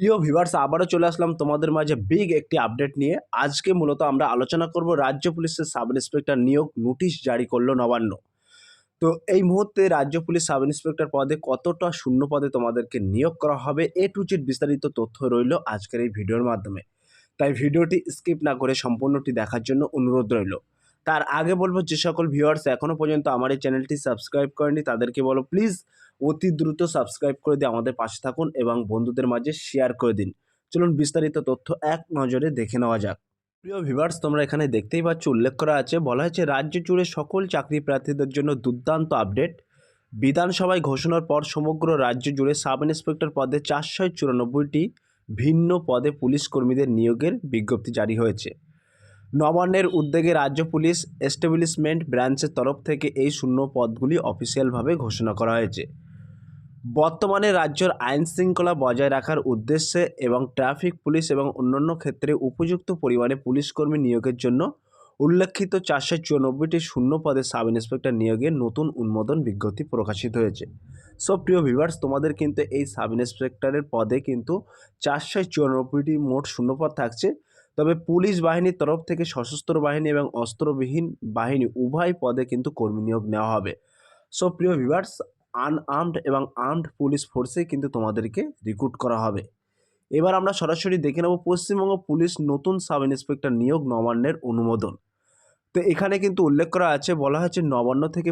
প্রিয় ভিভার্স আবারও চলে আসলাম তোমাদের মাঝে বিগ একটি আপডেট নিয়ে। আজকে মূলত আমরা আলোচনা করব রাজ্য পুলিশের সাব ইন্সপেক্টর নিয়োগ নোটিশ জারি করল নবান্ন। তো এই মুহূর্তে রাজ্য পুলিশ সাব ইন্সপেক্টর পদে কতটা শূন্য পদে তোমাদেরকে নিয়োগ করা হবে, এ টু জেড বিস্তারিত তথ্য রইল আজকের এই ভিডিওর মাধ্যমে। তাই ভিডিওটি স্কিপ না করে সম্পূর্ণটি দেখার জন্য অনুরোধ রইল। তার আগে বলব, যে সকল ভিউয়ার্স এখনও পর্যন্ত আমার এই চ্যানেলটি সাবস্ক্রাইব করেনি তাদেরকে বলো প্লিজ অতি দ্রুত সাবস্ক্রাইব করে দিয়ে আমাদের পাশে থাকুন এবং বন্ধুদের মাঝে শেয়ার করে দিন। চলুন বিস্তারিত তথ্য এক নজরে দেখে নেওয়া যাক। প্রিয় ভিভার্স তোমরা এখানে দেখতেই পাচ্ছ, উল্লেখ করা আছে, বলা হয়েছে রাজ্য জুড়ে সকল চাকরি প্রার্থীদের জন্য দুর্দান্ত আপডেট বিধানসভায় ঘোষণার পর সমগ্র রাজ্য জুড়ে সাব ইন্সপেক্টর পদে চারশো চুরানব্বইটি ভিন্ন পদে পুলিশ কর্মীদের নিয়োগের বিজ্ঞপ্তি জারি হয়েছে। নবান্নের উদ্যোগে রাজ্য পুলিশ এস্টাবলিশমেন্ট ব্রাঞ্চের তরফ থেকে এই শূন্য পদগুলি অফিসিয়ালভাবে ঘোষণা করা হয়েছে। বর্তমানে রাজ্যের আইন শৃঙ্খলা বজায় রাখার উদ্দেশ্যে এবং ট্রাফিক পুলিশ এবং অন্যান্য ক্ষেত্রে উপযুক্ত পরিমাণে পুলিশকর্মী নিয়োগের জন্য উল্লেখিত চারশো চুরানব্বইটি শূন্য পদে সাব ইন্সপেক্টর নিয়োগের নতুন অনুমোদন বিজ্ঞপ্তি প্রকাশিত হয়েছে। সো, প্রিয় ভিভার্স তোমাদের কিন্তু এই সাব ইন্সপেক্টরের পদে কিন্তু চারশো চুরানব্বইটি মোট শূন্যপদ থাকছে। তবে পুলিশ বাহিনীর তরফ থেকে সশস্ত্র বাহিনী এবং অস্ত্রবিহীন বাহিনী উভয় পদে কিন্তু কর্মী নিয়োগ নেওয়া হবে। সো, প্রিয় ভিভার্স আনআর্মড এবং আর্মড পুলিশ ফোর্সে কিন্তু তোমাদেরকে রিক্রুট করা হবে। এবার আমরা সরাসরি দেখে নেব পশ্চিমবঙ্গ পুলিশ নতুন সাব ইন্সপেক্টর নিয়োগ নবান্নের অনুমোদন। তো, এখানে কিন্তু উল্লেখ করা আছে, বলা হয়েছে নবান্ন থেকে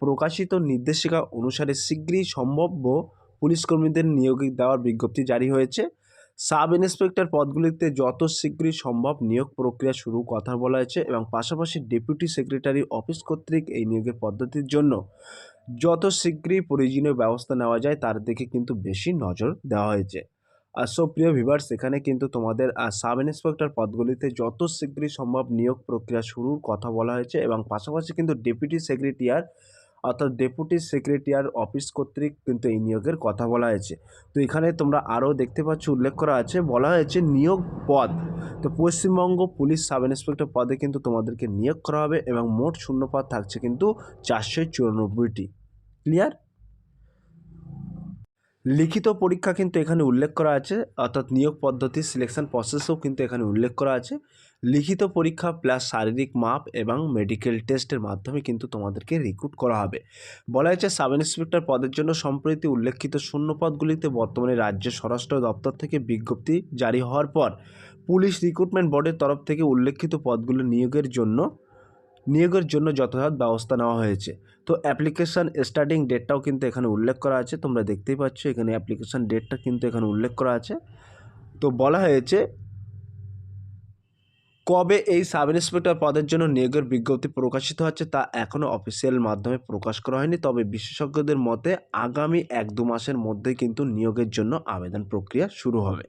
প্রকাশিত নির্দেশিকা অনুসারে শীঘ্রই সম্ভাব্য পুলিশ কর্মীদের নিয়োগ দেওয়ার বিজ্ঞপ্তি জারি হয়েছে। সাব ইন্সপেক্টর পদগুলিতে যত শীঘ্রই সম্ভব নিয়োগ প্রক্রিয়া শুরু কথা বলা হয়েছে এবং পাশাপাশি ডেপুটি সেক্রেটারি অফিস কর্তৃক এই নিয়োগের পদ্ধতির জন্য যত শীঘ্রই প্রয়োজনীয় ব্যবস্থা নেওয়া যায়, তার দিকে কিন্তু বেশি নজর দেওয়া হয়েছে। আর সো প্রিয় ভিভার্স এখানে কিন্তু তোমাদের সাব ইন্সপেক্টর পদগুলিতে যত শীঘ্রই সম্ভব নিয়োগ প্রক্রিয়া শুরুর কথা বলা হয়েছে এবং পাশাপাশি কিন্তু ডেপুটি সেক্রেটারিয়ার অর্থাৎ ডেপুটি সেক্রেটারিয়ার অফিস কর্তৃক কিন্তু এই নিয়োগের কথা বলা হয়েছে। তো এখানে তোমরা আরও দেখতে পাচ্ছ, উল্লেখ করা আছে, বলা হয়েছে নিয়োগ পদ। তো পশ্চিমবঙ্গ পুলিশ সাব ইন্সপেক্টর পদে কিন্তু তোমাদেরকে নিয়োগ করা হবে এবং মোট শূন্য পদ থাকছে কিন্তু চারশো চুরানব্বইটি। ক্লিয়ার লিখিত পরীক্ষা কিন্তু এখানে উল্লেখ করা আছে, অর্থাৎ নিয়োগ পদ্ধতি সিলেকশন প্রসেসও কিন্তু এখানে উল্লেখ করা আছে। লিখিত পরীক্ষা প্লাস শারীরিক মাপ এবং মেডিকেল টেস্টের মাধ্যমে কিন্তু তোমাদেরকে রিক্রুট করা হবে। বলা হয়েছে সাব ইন্সপেক্টর পদের জন্য সম্প্রতি উল্লেখিত শূন্য পদগুলিতে বর্তমানে রাজ্য স্বরাষ্ট্র দপ্তর থেকে বিজ্ঞপ্তি জারি হওয়ার পর পুলিশ রিক্রুটমেন্ট বোর্ডের তরফ থেকে উল্লেখিত পদগুলো নিয়োগের জন্য নিয়োগের জন্য যথাযথ ব্যবস্থা নেওয়া হয়েছে। তো অ্যাপ্লিকেশান স্টার্টিং ডেটটাও কিন্তু এখানে উল্লেখ করা আছে। তোমরা দেখতেই পাচ্ছ এখানে অ্যাপ্লিকেশান ডেটটা কিন্তু এখানে উল্লেখ করা আছে। তো বলা হয়েছে, কবে এই সাব ইন্সপেক্টর পদের জন্য নিয়োগের বিজ্ঞপ্তি প্রকাশিত হচ্ছে তা এখনও অফিসিয়াল মাধ্যমে প্রকাশ করা হয়নি। তবে বিশেষজ্ঞদের মতে আগামী এক দু মাসের মধ্যেই কিন্তু নিয়োগের জন্য আবেদন প্রক্রিয়া শুরু হবে।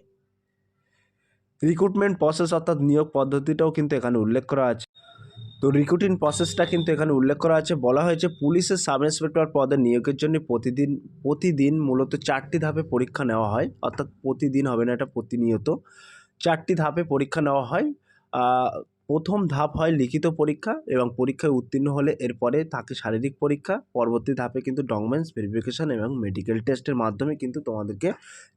রিক্রুটমেন্ট প্রসেস অর্থাৎ নিয়োগ পদ্ধতিটাও কিন্তু এখানে উল্লেখ করা আছে। তো রিক্রুটিং প্রসেসটা কিন্তু এখানে উল্লেখ করা আছে। বলা হয়েছে পুলিশের সাব ইন্সপেক্টর পদে নিয়োগের জন্য প্রতিদিন প্রতিদিন মূলত চারটি ধাপে পরীক্ষা নেওয়া হয়। অর্থাৎ প্রতিদিন হবে না, এটা প্রতিনিয়ত। চারটি ধাপে পরীক্ষা নেওয়া হয়। প্রথম ধাপ হয় লিখিত পরীক্ষা এবং পরীক্ষায় উত্তীর্ণ হলে এরপরে থাকে শারীরিক পরীক্ষা। পরবর্তী ধাপে কিন্তু ডকুমেন্টস ভেরিফিকেশন এবং মেডিকেল টেস্টের মাধ্যমে কিন্তু তোমাদেরকে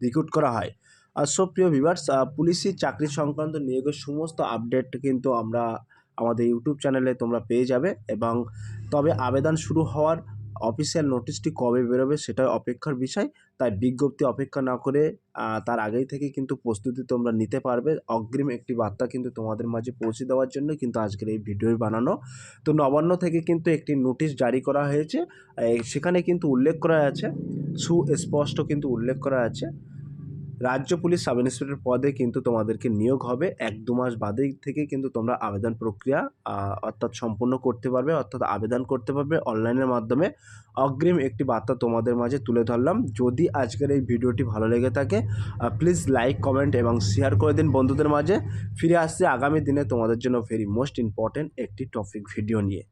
রিক্রুট করা হয়। আর সব প্রিয় ভিভার্স পুলিশি চাকরি সংক্রান্ত নিয়োগের সমস্ত আপডেট কিন্তু আমরা আমাদের ইউটিউব চ্যানেলে তোমরা পেয়ে যাবে এবং তবে আবেদন শুরু হওয়ার অফিসিয়াল নোটিশটি কবে বেরোবে সেটা অপেক্ষার বিষয়। তাই বিজ্ঞপ্তি অপেক্ষা না করে তার আগেই থেকে কিন্তু প্রস্তুতি তোমরা নিতে পারবে। অগ্রিম একটি বার্তা কিন্তু তোমাদের মাঝে পৌঁছে দেওয়ার জন্য কিন্তু আজকের এই ভিডিও বানানো। তো নবান্ন থেকে কিন্তু একটি নোটিশ জারি করা হয়েছে। সেখানে কিন্তু উল্লেখ করা আছে, সুস্পষ্ট কিন্তু উল্লেখ করা আছে। রাজ্য পুলিশ সাব ইন্সপেক্টর পদে কিন্তু তোমাদেরকে নিয়োগ হবে। এক দু মাস বাদেই থেকে কিন্তু তোমরা আবেদন প্রক্রিয়া অর্থাৎ সম্পূর্ণ করতে পারবে, অর্থাৎ আবেদন করতে পারবে অনলাইনের মাধ্যমে। অগ্রিম একটি বার্তা তোমাদের মাঝে তুলে ধরলাম। যদি আজকের এই ভিডিওটি ভালো লেগে থাকে প্লিজ লাইক কমেন্ট এবং শেয়ার করে দিন বন্ধুদের মাঝে। ফিরে আসছে আগামী দিনে তোমাদের জন্য ভেরি মোস্ট ইম্পর্ট্যান্ট একটি টপিক ভিডিও নিয়ে।